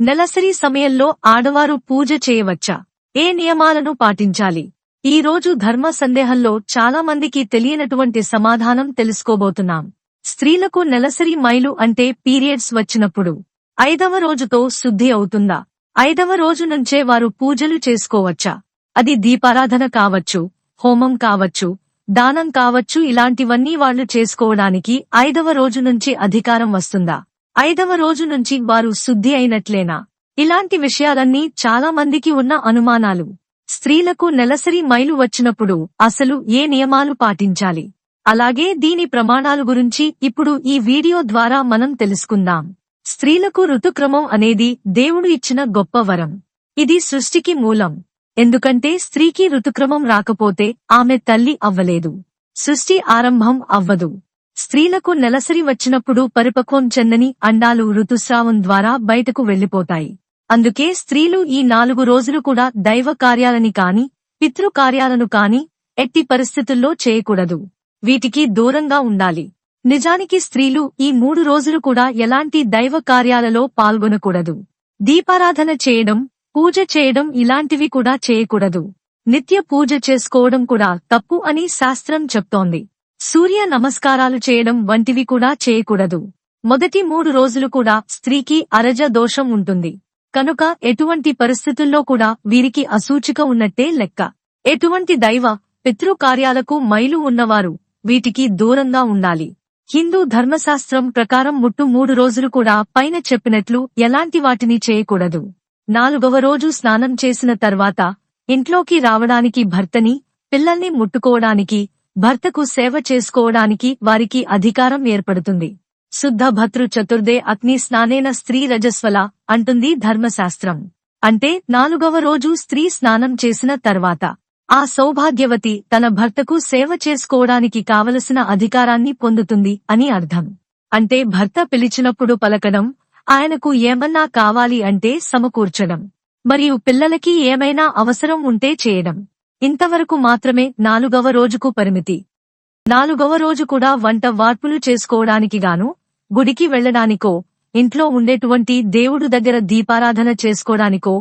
నెలసరి సమయంలో ఆడవారు పూజ చేయవచ్చా? ఏ నియమాలను పాటించాలి? ఈ రోజు ధర్మ సందేహంలో చాలా మందికి తెలియనటువంటి సమాధానం తెలుసుకోబోతున్నాం. స్త్రీలకు నెలసరి మైలు అంటే పీరియడ్స్ వచ్చినప్పుడు. ఐదవ రోజుతో శుద్ధి అవుతుందా? ఐదవ రోజు నుంచే వారు పూజలు చేసుకోవచ్చా? అది దీపారాధన కావచ్చు హోమం కావచ్చు దానం కావచ్చు ఇలాంటివన్నీ వాళ్ళు చేసుకోవడానికి ఐదవ రోజు నుంచి అధికారం వస్తుందా? ఐదవ రోజు నుంచి వారు శుద్ధి అయినట్లేనా? ఇలాంటి విషయాలన్నీ చాలా మందికి ఉన్న అనుమానాలు. స్త్రీలకు నెలసరి మైలు వచ్చినప్పుడు అసలు ఏ నియమాలు పాటించాలి? అలాగే దీని ప్రమాణాలు గురించి ఇప్పుడు ఈ వీడియో ద్వారా మనం తెలుసుకుందాం. స్త్రీలకు ఋతుక్రమం అనేది దేవుడు ఇచ్చిన గొప్ప వరం. ఇది సృష్టికి మూలం. ఎందుకంటే స్త్రీకి ఋతుక్రమం రాకపోతే ఆమె తల్లి అవ్వలేదు. సృష్టి ఆరంభం అవ్వదు. స్త్రీలకు నెలసరి వచ్చినప్పుడు పరిపక్వం చెందని అండాలు ఋతుస్రావం ద్వారా బయటకు వెళ్ళిపోతాయి అందుకే స్త్రీలు ఈ నాలుగు రోజులు కూడా దైవ కార్యాలని కాని పితృ కార్యాలను కాని ఎట్టి పరిస్థితుల్లో చేయకూడదు. వీటికి దూరంగా ఉండాలి. నిజానికి స్త్రీలు ఈ మూడు రోజులు కూడా ఎలాంటి దైవ కార్యాలలో పాల్గొనకూడదు. దీపారాధన చేయడం పూజ చేయడం ఇలాంటివి కూడా చేయకూడదు. నిత్య పూజ చేసుకోవడం కూడా తప్పు అని శాస్త్రం చెప్తోంది. సూర్య నమస్కారాలు చేయడం వంటివి కూడా చేయకూడదు. మొదటి మూడు రోజులు కూడా స్త్రీకి అరజ దోషం ఉంటుంది. కనుక ఎటువంటి పరిస్థితుల్లో కూడా వీరికి అసూచిక ఉన్నట్టే లెక్క. ఎటువంటి దైవ పితృకార్యాలకు మైలు ఉన్నవారు వీటికి దూరంగా ఉండాలి. హిందూ ధర్మశాస్త్రం ప్రకారం ముట్టు మూడు రోజులు కూడా పైన చెప్పినట్లు ఎలాంటి వాటిని చేయకూడదు. నాలుగవ రోజు స్నానం చేసిన తర్వాత ఇంట్లోకి రావడానికి భర్తని పిల్లల్ని ముట్టుకోవడానికి భర్తకు సేవ చేసుకోవడానికి వారికి అధికారం ఏర్పడుతుంది. శుద్ధ భర్తృ చతుర్దే అగ్ని స్నానేన స్త్రీ రజస్వల అంటుంది ధర్మశాస్త్రం. అంటే నాలుగవ రోజు స్త్రీ స్నానం చేసిన తర్వాత ఆ సౌభాగ్యవతి తన భర్తకు సేవ చేసుకోవడానికి కావలసిన అధికారాన్ని పొందుతుంది అని అర్థం. అంటే భర్త పిలిచినప్పుడు పలకడం ఆయనకు ఏమన్నా కావాలి అంటే సమకూర్చడం మరియు పిల్లలకి ఏమైనా అవసరం ఉంటే చేయడం. ఇంతవరకు మాత్రమే నాలుగవ రోజుకు పరిమితి. నాలుగవ రోజు కూడా వంట వార్పులు చేసుకోవడానికి గాను గుడికి వెళ్ళడానికో ఇంట్లో ఉండేటువంటి దేవుడు దగ్గర దీపారాధన చేసుకోవడానికో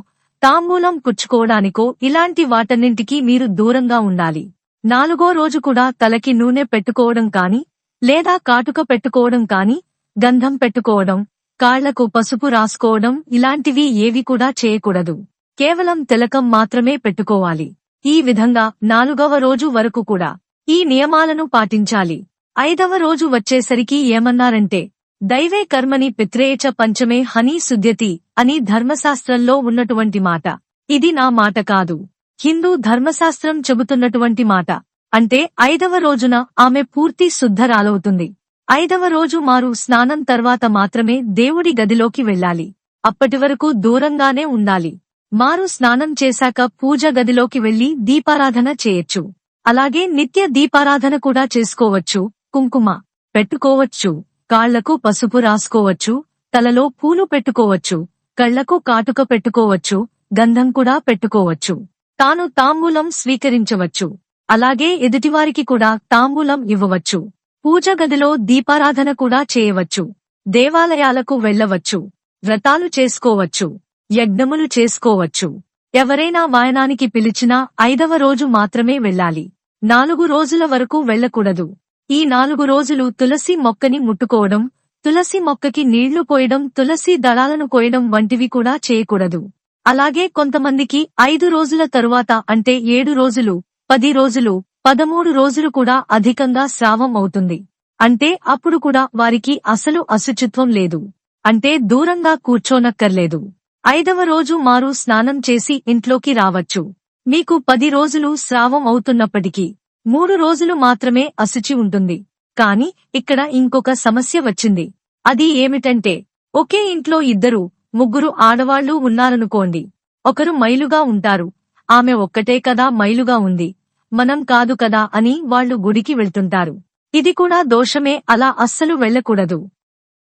తాంబూలం పుచ్చుకోవడానికో ఇలాంటి వాటన్నింటికీ మీరు దూరంగా ఉండాలి. నాలుగో రోజు కూడా తలకి నూనె పెట్టుకోవడం కాని లేదా కాటుక పెట్టుకోవడం కాని గంధం పెట్టుకోవడం కాళ్ళకు పసుపు రాసుకోవడం ఇలాంటివి ఏవి కూడా చేయకూడదు. కేవలం తిలకం మాత్రమే పెట్టుకోవాలి. ఈ విధంగా నాలుగవ రోజు వరకు కూడా ఈ నియమాలను పాటించాలి. ఐదవ రోజు వచ్చేసరికి ఏమన్నారంటే దైవే కర్మని పిత్రేయచ పంచమే హనీ శుద్ధ్యతి అని ధర్మశాస్త్రంలో ఉన్నటువంటి మాట. ఇది నా మాట కాదు. హిందూ ధర్మశాస్త్రం చెబుతున్నటువంటి మాట. అంటే ఐదవ రోజున ఆమె పూర్తి శుద్ధరాలవుతుంది. ఐదవ రోజు మారు స్నానం తర్వాత మాత్రమే దేవుడి గదిలోకి వెళ్ళాలి. అప్పటివరకు దూరంగానే ఉండాలి. మారు స్నానం చేశాక పూజ గదిలోకి వెళ్ళి దీపారాధన చేయొచ్చు. అలాగే నిత్య దీపారాధన కూడా చేసుకోవచ్చు. కుంకుమ పెట్టుకోవచ్చు. కాళ్ళకు పసుపు రాసుకోవచ్చు. తలలో పూలు పెట్టుకోవచ్చు. కళ్ళకు కాటుక పెట్టుకోవచ్చు. గంధం కూడా పెట్టుకోవచ్చు. తాను తాంబూలం స్వీకరించవచ్చు. అలాగే ఎదుటివారికి కూడా తాంబూలం ఇవ్వవచ్చు. పూజ గదిలో దీపారాధన కూడా చేయవచ్చు. దేవాలయాలకు వెళ్ళవచ్చు వ్రతాలు చేసుకోవచ్చు. యజ్ఞములు చేసుకోవచ్చు. ఎవరైనా వాయనానికి పిలిచినా ఐదవ రోజు మాత్రమే వెళ్ళాలి. నాలుగు రోజుల వరకు వెళ్ళకూడదు ఈ నాలుగు రోజులు తులసి మొక్కని ముట్టుకోవడం తులసి మొక్కకి నీళ్ళు పోయడం తులసి దళాలను కోయడం వంటివి కూడా చేయకూడదు. అలాగే కొంతమందికి ఐదు రోజుల తరువాత అంటే ఏడు రోజులు పది రోజులు పదమూడు రోజులు కూడా అధికంగా స్రావం అవుతుంది. అంటే అప్పుడు కూడా వారికి అసలు అశుచిత్వం లేదు. అంటే దూరంగా కూర్చోనక్కర్లేదు. ఐదవ రోజు మారు స్నానం చేసి ఇంట్లోకి రావచ్చు. మీకు పది రోజులు స్రావం అవుతున్నప్పటికీ మూడు రోజులు మాత్రమే అశుచి ఉంటుంది. కాని ఇక్కడ ఇంకొక సమస్య వచ్చింది. అది ఏమిటంటే ఒకే ఇంట్లో ఇద్దరు ముగ్గురు ఆడవాళ్ళు ఉన్నారనుకోండి. ఒకరు మైలుగా ఉంటారు. ఆమె ఒక్కటే కదా మైలుగా ఉంది. మనం కాదు కదా అని వాళ్ళు గుడికి వెళ్తుంటారు. ఇది కూడా దోషమే అలా అస్సలు వెళ్ళకూడదు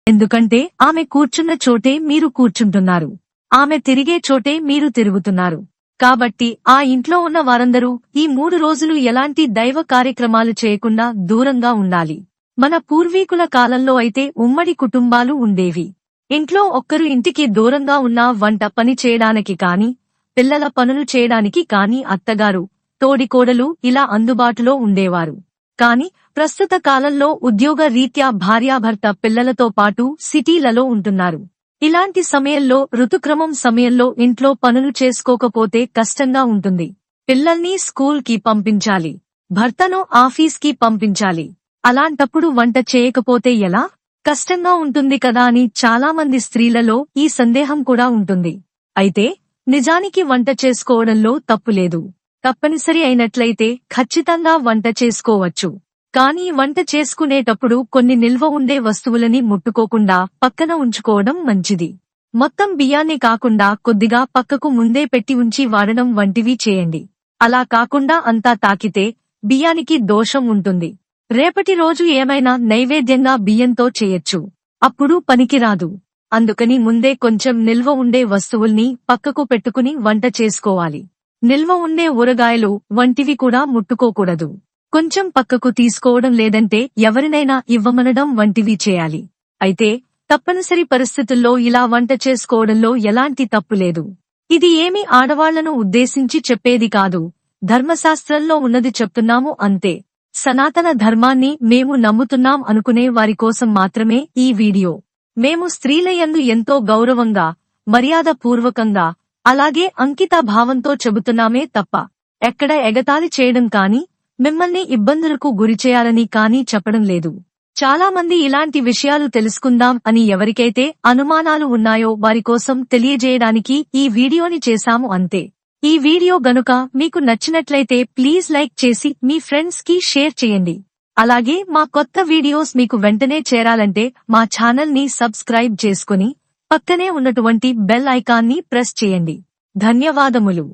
ఎందుకంటే ఆమె కూర్చున్న చోటే మీరు కూర్చుంటున్నారు. ఆమె తిరిగే చోటే మీరు తిరుగుతున్నారు. కాబట్టి ఆ ఇంట్లో ఉన్న వారందరూ ఈ మూడు రోజులు ఎలాంటి దైవ కార్యక్రమాలు చేయకుండా దూరంగా ఉండాలి. మన పూర్వీకుల కాలంలో అయితే ఉమ్మడి కుటుంబాలు ఉండేవి. ఇంట్లో ఒక్కరు ఇంటికి దూరంగా ఉన్న వంట పని చేయడానికి కాని పిల్లల పనులు చేయడానికి కాని అత్తగారు తోడికోడలు ఇలా అందుబాటులో ఉండేవారు. కాని ప్రస్తుత కాలంలో ఉద్యోగ రీత్యా భార్యాభర్త పిల్లలతో పాటు సిటీలలో ఉంటున్నారు. ఇలాంటి సమయంలో ఋతుక్రమం సమయంలో ఇంట్లో పనులు చేసుకోకపోతే కష్టంగా ఉంటుంది. పిల్లల్ని స్కూల్కి పంపించాలి. భర్తను ఆఫీస్కి పంపించాలి. అలాంటప్పుడు వంట చేయకపోతే ఎలా? కష్టంగా ఉంటుంది కదా అని చాలా మంది స్త్రీలలో ఈ సందేహం కూడా ఉంటుంది. అయితే నిజానికి వంట చేసుకోవడంలో తప్పులేదు తప్పనిసరి అయినట్లయితే ఖచ్చితంగా వంట చేసుకోవచ్చు. కానీ వంట చేసుకునేటప్పుడు కొన్ని నిల్వ ఉండే వస్తువులని ముట్టుకోకుండా పక్కన ఉంచుకోవడం మంచిది. మొత్తం బియ్యాన్ని కాకుండా కొద్దిగా పక్కకు ముందే పెట్టి ఉంచి వాడడం వంటివి చేయండి. అలా కాకుండా అంతా తాకితే బియ్యానికి దోషం ఉంటుంది. రేపటి రోజు ఏమైనా నైవేద్యంగా బియ్యంతో చేయొచ్చు. అప్పుడు పనికిరాదు. అందుకని ముందే కొంచెం నిల్వ ఉండే వస్తువుల్ని పక్కకు పెట్టుకుని వంట చేసుకోవాలి. నిల్వ ఉండే ఊరగాయలు వంటివి కూడా ముట్టుకోకూడదు. కొంచెం పక్కకు తీసుకోవడం లేదంటే ఎవరినైనా ఇవ్వమనడం వంటివి చేయాలి. అయితే తప్పనిసరి పరిస్థితుల్లో ఇలా వంట చేసుకోవడంలో ఎలాంటి తప్పు లేదు. ఇది ఏమి ఆడవాళ్ళను ఉద్దేశించి చెప్పేది కాదు. ధర్మశాస్త్రంలో ఉన్నది చెప్తున్నాము అంతే. సనాతన ధర్మాన్ని మేము నమ్ముతున్నాం అనుకునే వారి కోసం మాత్రమే ఈ వీడియో. మేము స్త్రీలయందు ఎంతో గౌరవంగా మర్యాద పూర్వకంగా అలాగే అంకిత భావంతో చెబుతున్నామే తప్ప ఎక్కడ ఎగతాళి చేయడం కాని మిమ్మల్ని ఇబ్బందులకు గురిచేయాలని కానీ చెప్పడం లేదు. చాలా మంది ఇలాంటి విషయాలు తెలుసుకుందాం అని ఎవరికైతే అనుమానాలు ఉన్నాయో వారి కోసం తెలియజేయడానికి ఈ వీడియోని చేశాము అంతే. ఈ వీడియో గనుక మీకు నచ్చినట్లయితే ప్లీజ్ లైక్ చేసి మీ ఫ్రెండ్స్కి షేర్ చేయండి. అలాగే మా కొత్త వీడియోస్ మీకు వెంటనే చేరాలంటే మా ఛానల్ని సబ్స్క్రైబ్ చేసుకుని పక్కనే ఉన్నటువంటి బెల్ ఐకాన్ని ప్రెస్ చేయండి. ధన్యవాదములు.